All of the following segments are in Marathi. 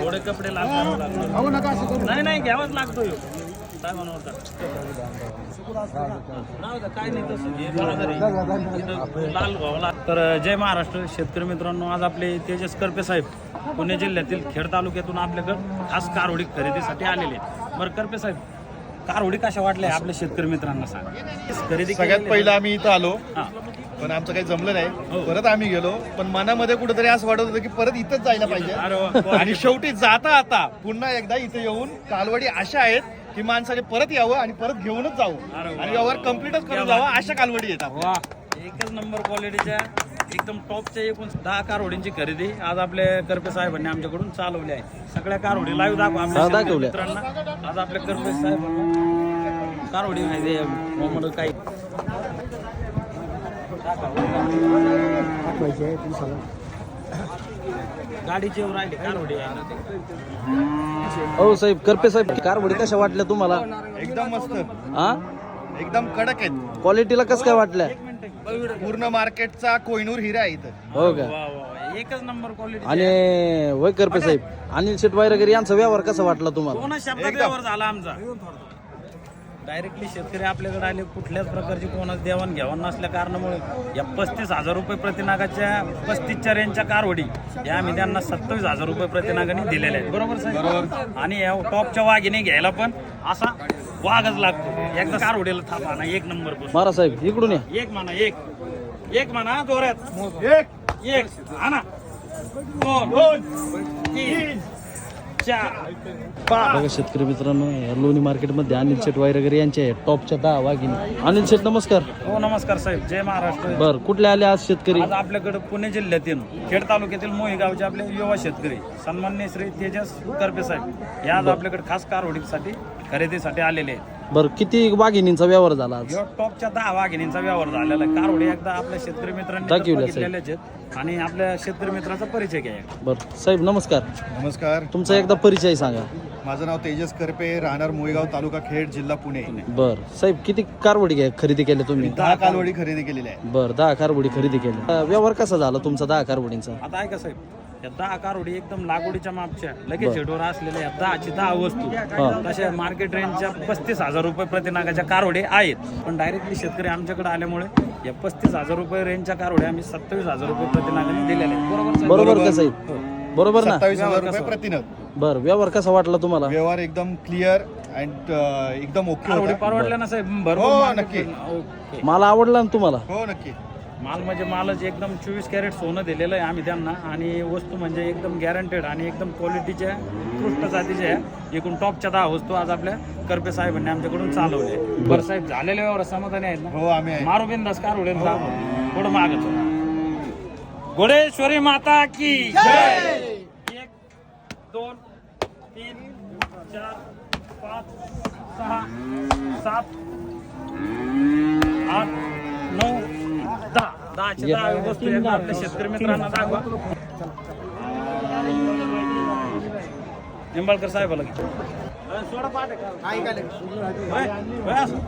थोडे कपडे लागतात नाही नाही घ्यावाच लागतो. काय व्हावला तर जय महाराष्ट्र शेतकरी मित्रांनो आज आपले तेजस करपे साहेब पुणे जिल्ह्यातील खेड तालुक्यातून आपल्याकडं खास कारवडी खरेदीसाठी आलेले. बरं करपे साहेब कारवडी कशा वाटल्या आपल्या शेतकरी मित्रांना सांग खरेदी सगळ्यात पहिलं आम्ही इथं आलो हा. पण आमचं काही जमलं हो. नाही परत आम्ही गेलो पण मनामध्ये कुठेतरी असं वाटत होतं की परत इथंच जायला पाहिजे. आणि शेवटी जाता आता पुन्हा एकदा इथे येऊन कालवडी अशा आहेत की माणसाने परत यावं आणि परत घेऊनच जावं. आणि व्यवहार कम्प्लीटच करून. जावं अशा कालवडी. वा एकच नंबर क्वालिटीच्या एकदम टॉपच्या एकूण दहा कारवडींची खरेदी आज आपले करपे साहेबांनी आमच्याकडून चालवली आहे सगळ्या कारवडी लाईव्ह दाखवा मित्रांना आज आपल्या करपे साहेबांना कारवडी माहिती आहे गाडीची राहिली कारवडी आहे. हो साहेब करपे साहेब कारवडी कशा वाटल्या तुम्हाला? एकदम मस्त. हा? एकदम कडक आहेत. क्वालिटीला कसं काय वाटल्या? पूर्ण मार्केटचा कोहिनूर हिरा आहे इथं. हो का? एकच नंबर क्वालिटी आणि वय करपे साहेब अनिल शेट वगैरे यांचा व्यवहार कसा वाटला तुम्हाला? कोणा शब्दात व्यवहार झाला आमचा. डायरेक्टली शेतकरी आपल्याकडे आले कुठल्याच प्रकारची कोणाच देवाण घेवाण नसल्या कारणामुळे या पस्तीस हजार रुपये प्रतिनागाच्या पस्तीसच्या रेंजच्या कारवडी या आम्ही त्यांना सत्तावीस हजार रुपये प्रतिनागाने दिलेल्या आहेत. बरोबर साहेब? आणि या टॉपच्या वाघिने घ्यायला पण असा वाघच लागतो. एकदा कारवडीला थापा ना एक नंबर बस मारा साहेब इकडून या. एक म्हणा एक. एक म्हणा जोरात. एक. एक. आणा दोन. तीन. बघा शेतकरी मित्रांनो या लोणी मार्केटमध्ये अनिल शेट वगैरे यांचे टॉपच्या दहा वाघिनी अनिल शेट नमस्कार. हो नमस्कार साहेब. जय महाराष्ट्र. बर कुठले आले आज शेतकरी? आज आपल्याकडे पुणे जिल्ह्यातील खेड तालुक्यातील मोही गावचे आपले युवा शेतकरी सन्मान्य श्री तेजस करपे साहेब. या आज आपल्याकडे खास कारवडीसाठी खरेदीसाठी आलेले आहेत. बर किती वाघिनींचा व्यवहार झाला आज? टॉपच्या दहा वाघिणींचा व्यवहार झालेला आहे. कारवडी एकदा आपल्या शेतकरी मित्रांनी तर दाखवल्या, बघितलेलेच आहेत. आणि आपल्या शेतकरी मित्राचा परिचय घ्या बर साहेब नमस्कार. नमस्कार. तुमचा एकदा परिचय सांगा. माझं नाव तेजस करपे राहणार मुळेगाव तालुका खेड जिल्हा पुणे. बर साहेब किती कारवडी घ्या खरेदी केल्या तुम्ही? दहा कालवडी खरेदी केलेल्या आहे बर दहा कारवडी खरेदी केल्या. व्यवहार कसा झाला तुमचा दहा कारवडींचा? आता ऐका साहेब या दहा कारवडी एकदम लागवडीच्या मापच्या लगेच हेडवर असलेल्या या दहाची दहा वस्तू. तशा मार्केट रेंजच्या पस्तीस हजार रुपये प्रतिनागाच्या कारवडे आहेत. पण डायरेक्टली शेतकरी आमच्याकडे आल्यामुळे या पस्तीस हजार रुपये रेंजच्या कारवडे आम्ही सत्तावीस हजार रुपये प्रतिनागाने दिलेल्या आहेत. बरोबर साहेब? बरोबर बरोबर ना? हजार रुपये प्रतिनग बर व्यवहार कसा वाटला तुम्हाला? व्यवहार एकदम क्लिअर अँड एकदम ओके परवडल्या ना साहेब? हो, भरपूर market नक्की. मला आवडला ना तुम्हाला? हो नक्की. माल म्हणजे मालच एकदम चोवीस कॅरेट सोनं दिलेलं आहे आम्ही त्यांना. आणि वस्तू म्हणजे एकदम गॅरंटेड आणि एकदम क्वालिटीच्या उत्कृष्ट जातीच्या आहे. एकूण टॉपच्या दहा वस्तू आज आपल्या करपे साहेबांनी आमच्याकडून चालवले बरं साहेब झालेले व्यवहार समाधानी आहेत ना? हो आम्ही आहे. मारू बिंदास कार उडेल पुढं मागत घोडेश्वरी माता की एक दोन तीन चार पाच सहा सात आठ नऊ दहा दहाचे दहा वस्तू एकदा आपल्या शेतकरी मित्रांना दाखवा निंबाळकर साहेबाला घे. सोडा पाठ आहे का? होय? होय असं?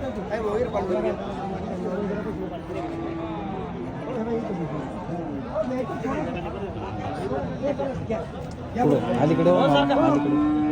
पुढं. अलीकडे हो ना, अलीकडे